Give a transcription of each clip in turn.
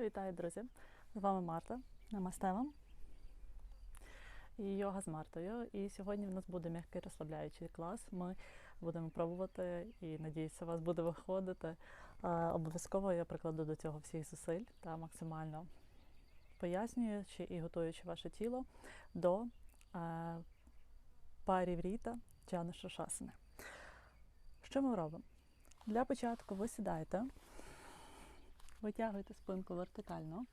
Вітаю, друзі! З вами Марта. Намасте вам. І йога з Мартою. І сьогодні в нас буде м'який розслабляючий клас. Ми будемо пробувати і надіюся, у вас буде виходити. Обов'язково я прикладу до цього всіх зусиль та максимально пояснюючи і готуючи ваше тіло до е, парівріта Джану Шашасини. Що ми робимо? Для початку ви сідаєте, витягуєте спинку вертикально,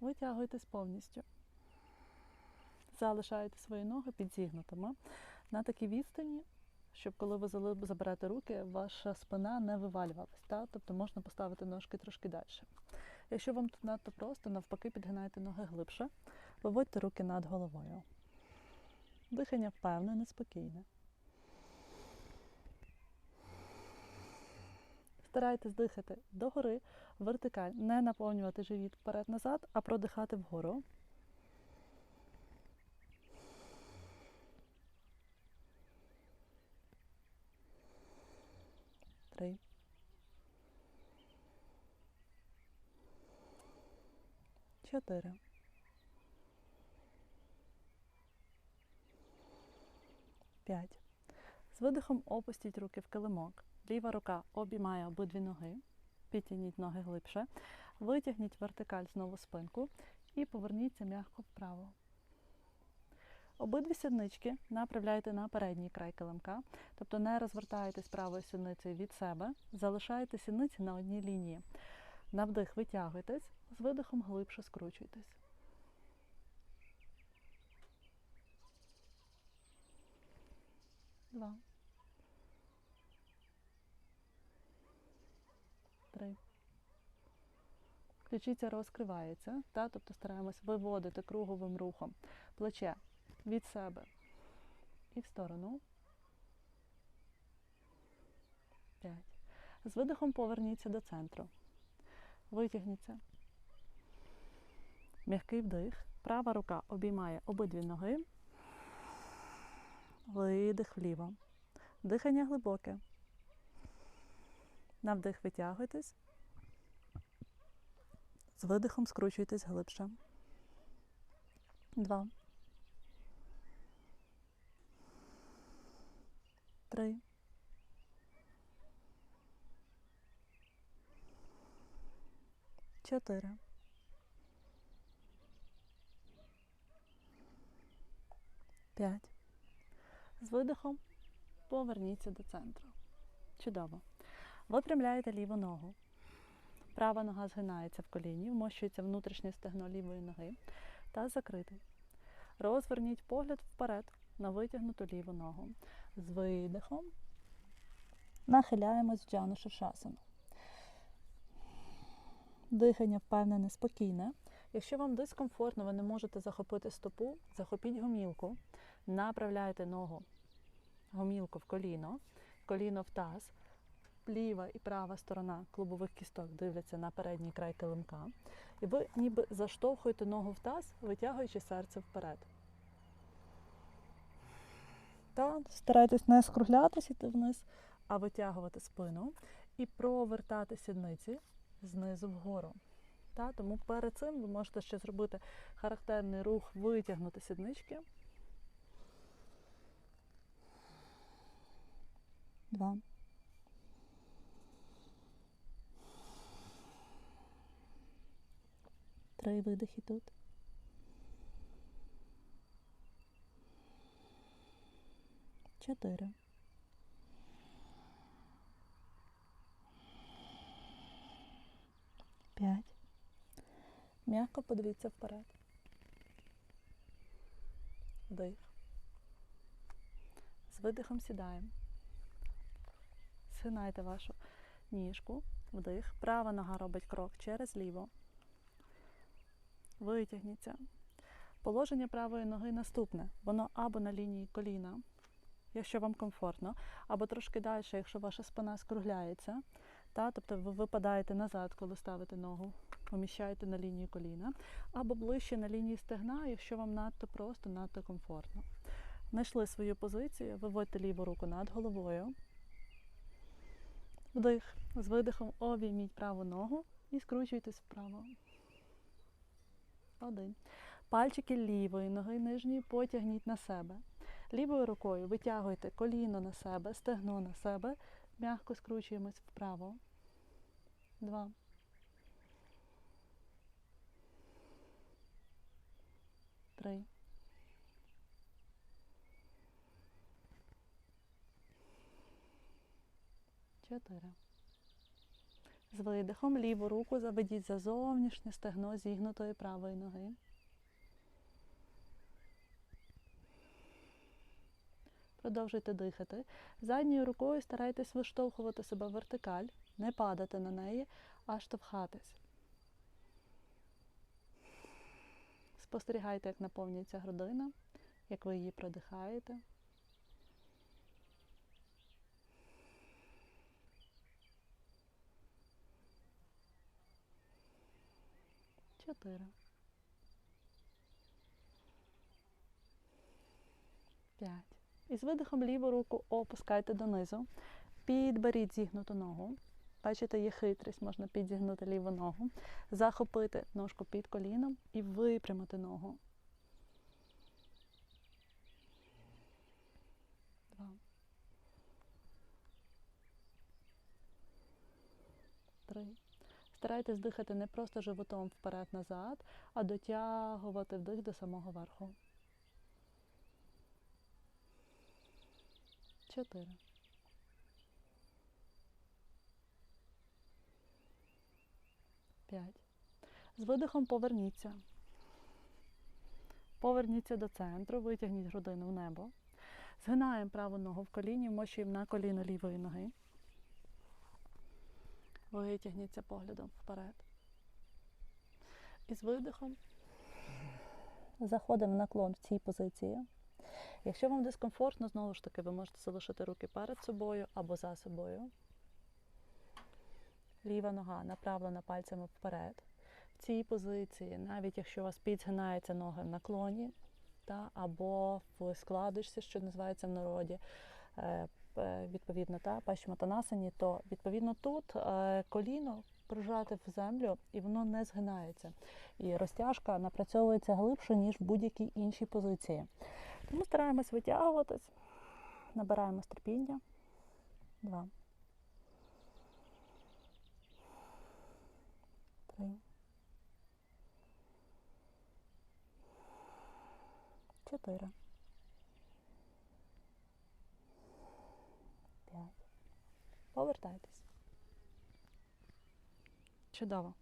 витягуєтесь повністю. Залишаєте свої ноги підзігнутими на такій відстані, щоб коли ви заберете руки, ваша спина не вивалювалась. Та? Тобто можна поставити ножки трошки далі. Якщо вам тут надто просто, навпаки, підгинайте ноги глибше, виводьте руки над головою. Дихання впевнене, спокійне. Старайтесь дихати догори, вертикаль, не наповнювати живіт вперед-назад, а продихати вгору. Три. Чотири. П'ять. З видихом опустіть руки в килимок. Ліва рука обіймає обидві ноги. Підтягніть ноги глибше. Витягніть вертикаль знову спинку і поверніться м'яко вправо. Обидві сіднички направляйте на передній край килимка, тобто не розвертаєтесь правою сідницею від себе, залишаєте сідниці на одній лінії. На вдих витягуйтесь, з видихом глибше скручуйтесь. Два. Три. Ключиця розкривається, та, тобто стараємось виводити круговим рухом плече від себе і в сторону. П'ять. З видихом поверніться до центру. Витягніться. М'який вдих. Права рука обіймає обидві ноги. Видих вліво. Дихання глибоке. На вдих витягуйтесь. З видихом скручуйтесь глибше. Два. Три. Чотири. П'ять. З видихом поверніться до центру. Чудово. Випрямляєте ліву ногу. Права нога згинається в коліні, вмощується внутрішнє стегно лівої ноги та закритий. Розверніть погляд вперед на витягнуту ліву ногу. З видихом нахиляємось в джану шишасану. Дихання впевнене, спокійне. Якщо вам дискомфортно, ви не можете захопити стопу, захопіть гомілку, направляйте ногу, гомілку в коліно, коліно в таз, ліва і права сторона клубових кісток дивляться на передній край килимка. І ви ніби заштовхуєте ногу в таз, витягуючи серце вперед. Та старайтесь не скруглятися йти вниз, а витягувати спину і провертати сідниці знизу вгору. Та, тому перед цим ви можете ще зробити характерний рух, витягнути сіднички. Два. Три видихи тут. Чотири. П'ять. М'яко подивіться вперед. Вдих. З видихом сідаємо. Згинайте вашу ніжку. Вдих. Права нога робить крок через ліву. Витягніться. Положення правої ноги наступне. Воно або на лінії коліна, якщо вам комфортно, або трошки далі, якщо ваша спина скругляється. Та, тобто ви випадаєте назад, коли ставите ногу, поміщаєте на лінію коліна, або ближче на лінії стегна, якщо вам надто просто, надто комфортно. Знайшли свою позицію, виводьте ліву руку над головою. Вдих. З видихом обійміть праву ногу і скручуйтесь вправо. Один. Пальчики лівої ноги нижньої потягніть на себе. Лівою рукою витягуйте коліно на себе, стегно на себе. М'яко скручуємось вправо. Два. Три. Чотири. З видихом ліву руку заведіть за зовнішнє стегно зігнутої правої ноги. Продовжуйте дихати. Задньою рукою старайтесь виштовхувати себе вертикаль, не падати на неї, а штовхатись. Спостерігайте, як наповнюється грудина, як ви її продихаєте. Чотири. П'ять. І з видихом ліву руку опускайте донизу. Підберіть зігнуту ногу. Бачите, є хитрість, можна підзігнути ліву ногу, захопити ножку під коліном і випрямити ногу. Два. Три. Старайтесь дихати не просто животом вперед-назад, а дотягувати вдих до самого верху. Чотири. П'ять. З видихом поверніться. Поверніться до центру, витягніть грудину в небо. Згинаємо праву ногу в коліні, вмощуємо на коліно лівої ноги. Витягніться поглядом вперед. І з видихом заходимо в наклон в цій позиції. Якщо вам дискомфортно, знову ж таки, ви можете залишити руки перед собою або за собою. Ліва нога направлена пальцями вперед. В цій позиції, навіть якщо у вас підзгинаються ноги в наклоні, та, або в складочці, що називається в народі, е, відповідно, та, пащматанасані, то відповідно тут е, коліно прижати в землю і воно не згинається. І розтяжка напрацьовується глибше, ніж в будь-якій іншій позиції. Тому стараємось витягуватись, набираємо терпіння. Два. Три. Чотири. П'ять. Повертайтесь. Чудово.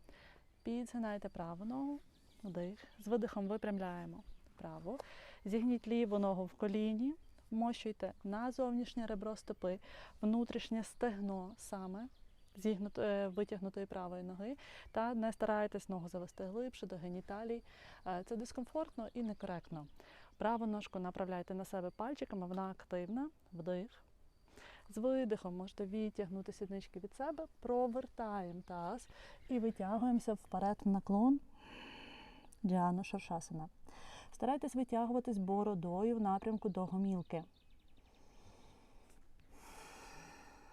Підзгинайте праву ногу, вдих. З видихом випрямляємо праву. Зігніть ліву ногу в коліні, вмощуйте на зовнішнє ребро стопи, внутрішнє стегно саме зігнут, е, витягнутої правої ноги, та не старайтесь ногу завести глибше до геніталій. Е, це дискомфортно і некоректно. Праву ножку направляйте на себе пальчиками, вона активна, вдих. З видихом можете відтягнути сіднички від себе, провертаємо таз і витягуємося вперед в наклон Джану Шаршасана. Старайтесь витягуватись бородою в напрямку до гомілки.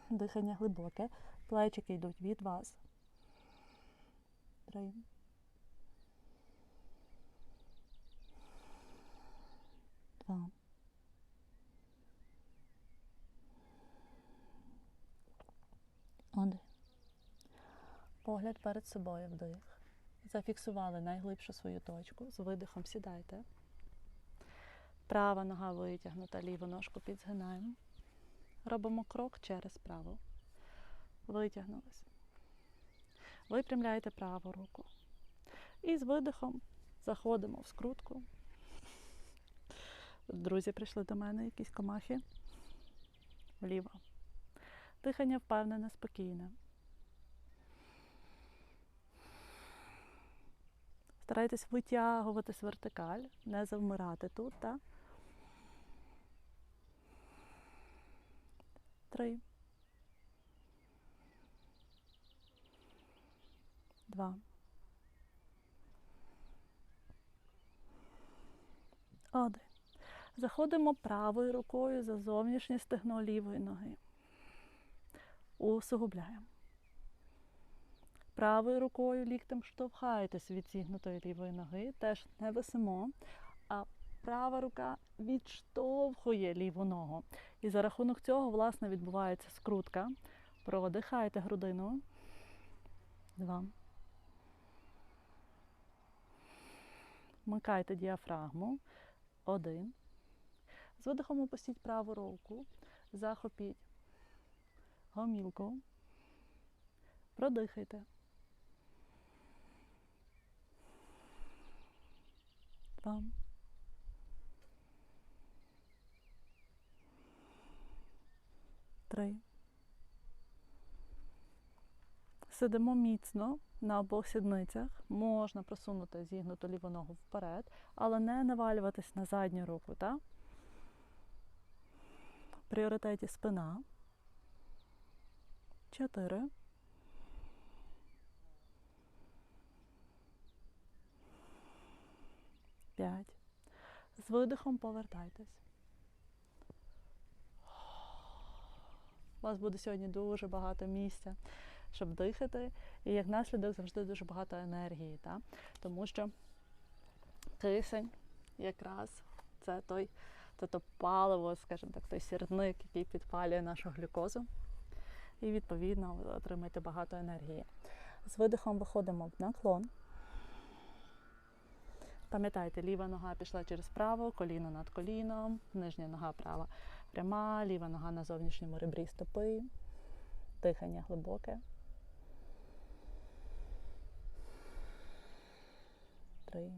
Дихання глибоке. Плечики йдуть від вас. Три. Два. Один. Погляд перед собою вдих. Зафіксували найглибшу свою точку. З видихом сідайте. Права нога витягнута, ліву ножку підзгинаємо. Робимо крок через праву. Витягнулись. Випрямляєте праву руку. І з видихом заходимо в скрутку. Друзі прийшли до мене, якісь комахи. Вліво. Дихання впевнене, спокійне. Старайтесь витягуватись вертикаль, не завмирати тут, так? Три. Два. Один. Заходимо правою рукою за зовнішнє стегно лівої ноги. Усугубляємо. Правою рукою ліктем штовхаєтесь від зігнутої лівої ноги, теж не висимо, а права рука відштовхує ліву ногу. І за рахунок цього, власне, відбувається скрутка. Продихайте грудину. Два. Вмикайте діафрагму. Один. З видихом опустіть праву руку. Захопіть гомілку. Продихайте. Два. Три. Сидимо міцно на обох сідницях. Можна просунути зігнуту ліву ногу вперед, але не навалюватись на задню руку. так? Пріоритеті спина. Чотири. П'ять. З видихом повертайтесь. У вас буде сьогодні дуже багато місця, щоб дихати, і як наслідок завжди дуже багато енергії, та? тому що кисень якраз це той це то паливо, скажімо так, той сірник, який підпалює нашу глюкозу. І, відповідно, отримаєте багато енергії. З видихом виходимо в наклон. Пам'ятайте, ліва нога пішла через право, коліно над коліном, нижня нога права пряма, ліва нога на зовнішньому ребрі стопи, дихання глибоке. Три.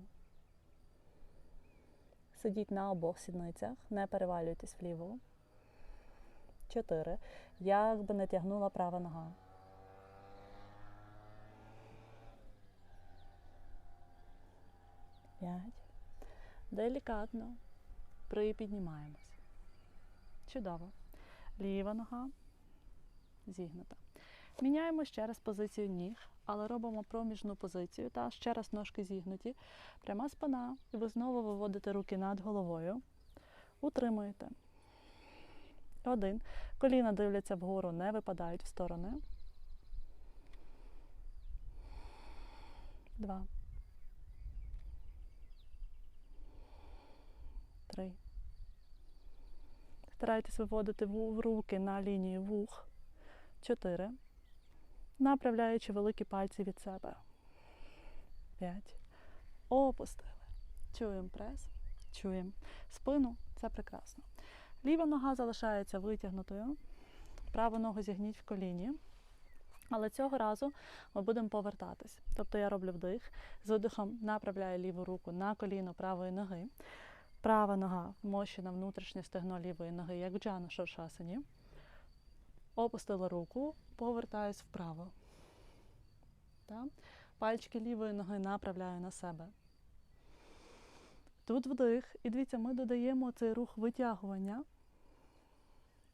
Сидіть на обох сідницях, не перевалюйтесь вліво. Чотири. Як би не тягнула права нога. П'ять. Делікатно припіднімаємось. Чудово. Ліва нога зігнута. Міняємо ще раз позицію ніг, але робимо проміжну позицію. Та ще раз ножки зігнуті. Пряма спина. І ви знову виводите руки над головою. Утримуєте. Один. Коліна дивляться вгору, не випадають в сторони. Два. Три. Старайтесь виводити в руки на лінію вух. Чотири. Направляючи великі пальці від себе. П'ять. Опустили. Чуємо прес. Чуємо спину. Це прекрасно. Ліва нога залишається витягнутою. Праву ногу зігніть в коліні. Але цього разу ми будемо повертатись. Тобто я роблю вдих, з видихом направляю ліву руку на коліно правої ноги. Права нога вмощена внутрішнє стегно лівої ноги, як в джану шовшасані. Опустила руку, повертаюсь вправо. Так? Пальчики лівої ноги направляю на себе. Тут вдих. І дивіться, ми додаємо цей рух витягування.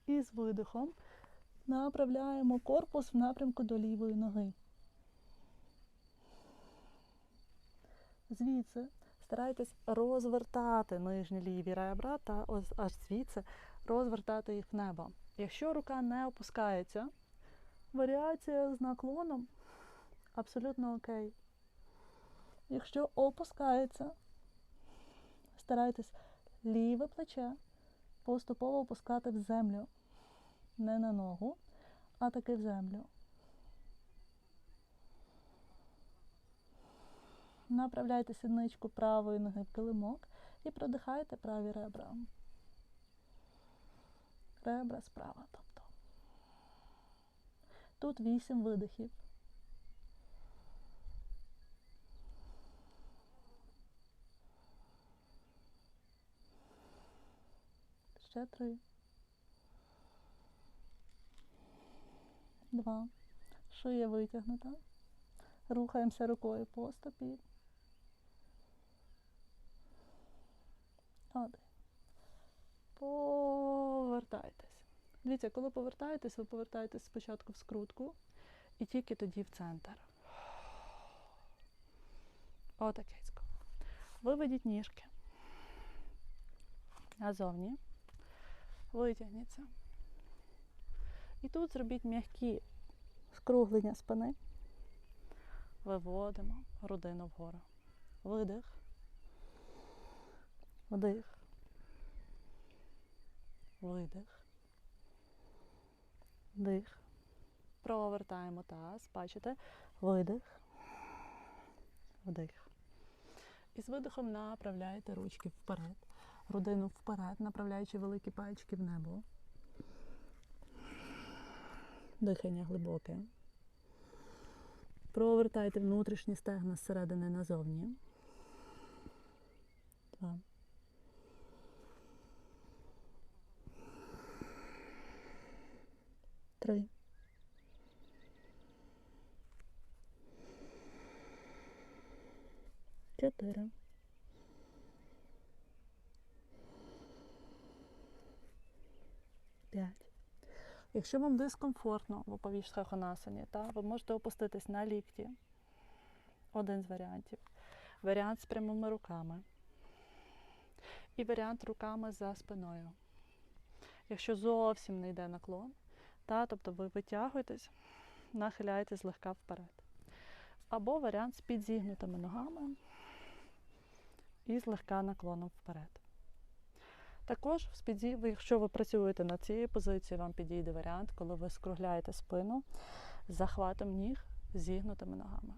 І з видихом направляємо корпус в напрямку до лівої ноги. Звідси старайтесь розвертати нижні ліві ребра та аж звідси розвертати їх в небо. Якщо рука не опускається, варіація з наклоном абсолютно окей. Якщо опускається, старайтесь ліве плече поступово опускати в землю. Не на ногу, а таки в землю. Направляйте сідничку правої ноги в килимок і продихайте праві ребра. Ребра справа, тобто. Тут вісім видихів. Ще три. Два. Шия витягнута. Рухаємося рукою по стопі. Один. Повертайтесь. Дивіться, коли повертаєтесь, ви повертаєтесь спочатку в скрутку і тільки тоді в центр. Отакецько. Виведіть ніжки. Назовні. Витягніться. І тут зробіть м'які скруглення спини. Виводимо грудину вгору. Видих. Вдих. Видих. Вдих. Провертаємо таз. Бачите? Видих. Вдих. І з видихом направляєте ручки вперед. Грудину вперед, направляючи великі пальчики в небо. Дихання глибоке. Провертайте внутрішні стегна зсередини назовні. Два. Три. Чотири. П'ять. Якщо вам дискомфортно в оповіжхахонасані, та ви можете опуститись на лікті. Один з варіантів. Варіант з прямими руками. І варіант руками за спиною. Якщо зовсім не йде наклон, та, тобто ви витягуєтесь, нахиляєтесь злегка вперед. Або варіант з підзігнутими ногами і злегка наклоном вперед. Також, в спіді, якщо ви працюєте над цією позицією, вам підійде варіант, коли ви скругляєте спину захватом ніг зігнутими ногами.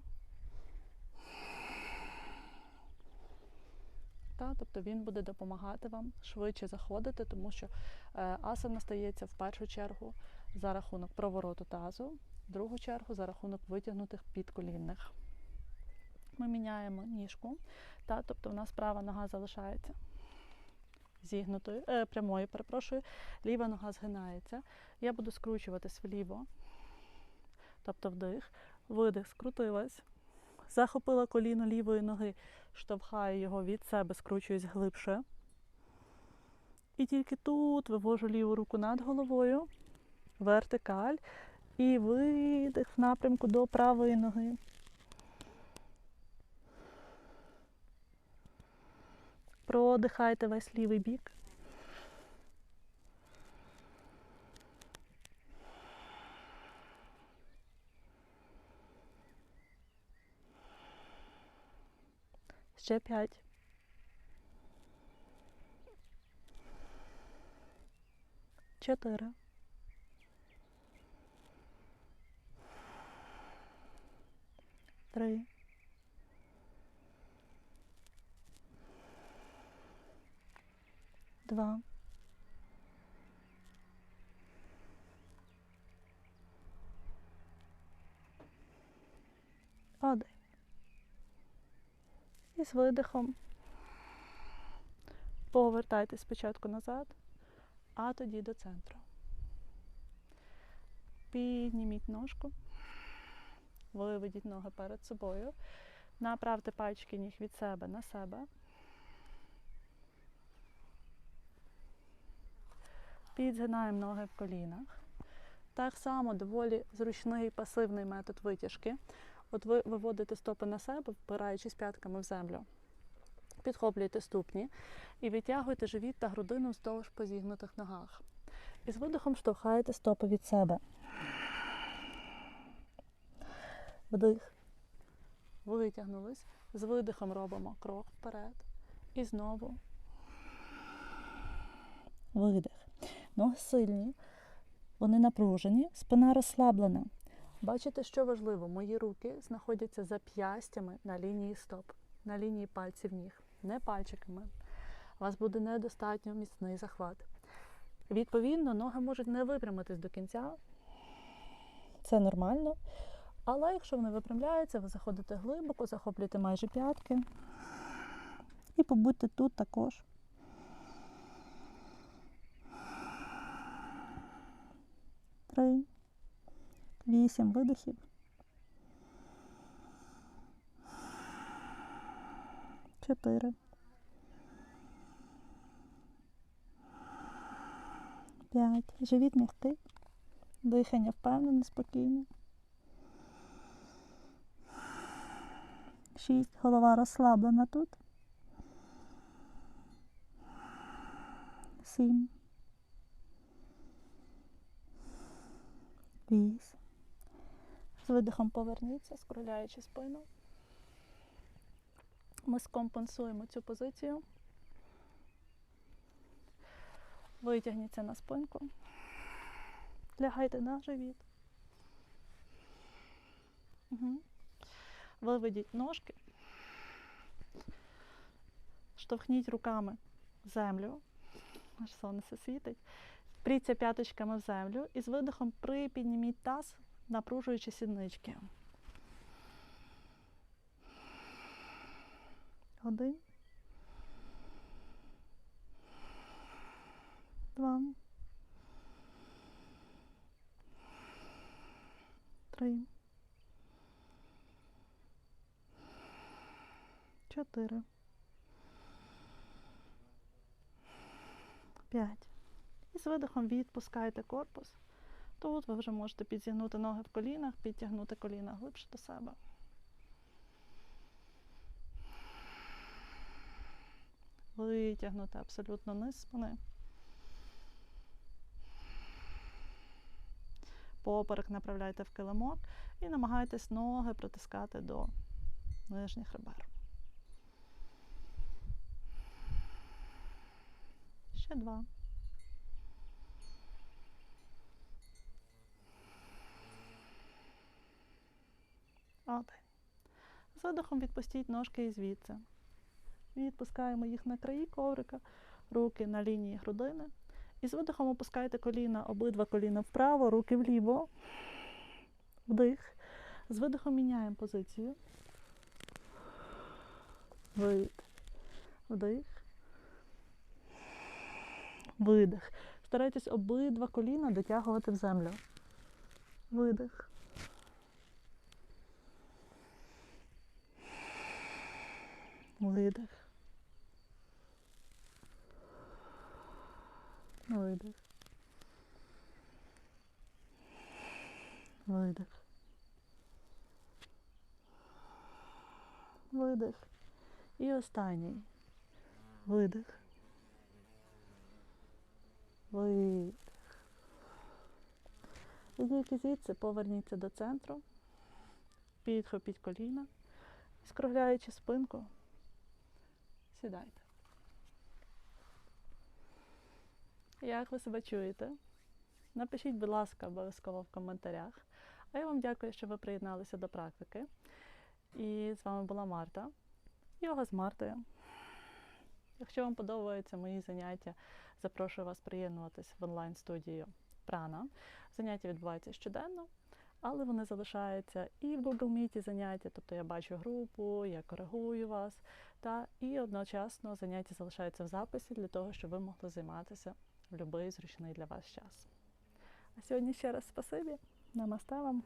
Та, тобто він буде допомагати вам швидше заходити, тому що е, асана стається в першу чергу за рахунок провороту тазу, в другу чергу за рахунок витягнутих підколінних. Ми міняємо ніжку, та, тобто в нас права нога залишається зігнутою, е, прямою, перепрошую, ліва нога згинається. Я буду скручуватись вліво, тобто вдих, видих, скрутилась, захопила коліно лівої ноги, штовхаю його від себе, скручуюсь глибше. І тільки тут вивожу ліву руку над головою, вертикаль, і видих в напрямку до правої ноги. Продихайте весь лівий бік. Ще п'ять. Чотири. Три. Два. Один. І з видихом повертайтесь спочатку назад, а тоді до центру. Підніміть ножку, виведіть ноги перед собою, направте пальчики ніг від себе на себе. Підзгинаємо ноги в колінах. Так само доволі зручний пасивний метод витяжки. От ви виводите стопи на себе, впираючись п'ятками в землю. Підхоплюєте ступні і витягуєте живіт та грудину вздовж по зігнутих ногах. І з видихом штовхаєте стопи від себе. Вдих. Витягнулись. З видихом робимо крок вперед. І знову видих. Ноги сильні, вони напружені, спина розслаблена. Бачите, що важливо? Мої руки знаходяться за п'ястями на лінії стоп, на лінії пальців ніг, не пальчиками. У вас буде недостатньо міцний захват. Відповідно, ноги можуть не випрямитись до кінця. Це нормально. Але якщо вони випрямляються, ви заходите глибоко, захоплюєте майже п'ятки. І побудьте тут також. Три. Вісім видихів. Чотири. П'ять. Живіт м'який. Дихання впевнене, спокійне. Шість. Голова розслаблена тут. Сім. Вісім. З видихом поверніться, скругляючи спину. Ми скомпенсуємо цю позицію. Витягніться на спинку. Лягайте на живіт. Угу. Виведіть ножки. Штовхніть руками землю. Аж сонце світить. Пріться п'яточками в землю і з видихом припідніміть таз, напружуючи сіднички. Один. Два. Три. Чотири. П'ять. І з видихом відпускайте корпус. Тут ви вже можете підзігнути ноги в колінах, підтягнути коліна глибше до себе. Витягнути абсолютно низ спини. Поперек направляйте в килимок і намагайтесь ноги притискати до нижніх ребер. Ще два. Один. З видихом відпустіть ножки і звідси. Відпускаємо їх на краї коврика, руки на лінії грудини. І з видихом опускайте коліна, обидва коліна вправо, руки вліво. Вдих. З видихом міняємо позицію. Видих. Вдих. Видих. Старайтесь обидва коліна дотягувати в землю. Видих. Видих. Видих. Видих. Видих. І останній. Видих. Видих. Тільки звідси поверніться до центру. Підхопіть коліна. Скругляючи спинку. Сідайте. Як ви себе чуєте? Напишіть, будь ласка, обов'язково в коментарях. А я вам дякую, що ви приєдналися до практики. І з вами була Марта. Йога з Мартою. Якщо вам подобаються мої заняття, запрошую вас приєднуватись в онлайн-студію Прана. Заняття відбуваються щоденно, але вони залишаються і в Google Meet заняття, тобто я бачу групу, я коригую вас, та і одночасно заняття залишаються в записі для того, щоб ви могли займатися в будь-який зручний для вас час. А сьогодні ще раз спасибі. намаста вам.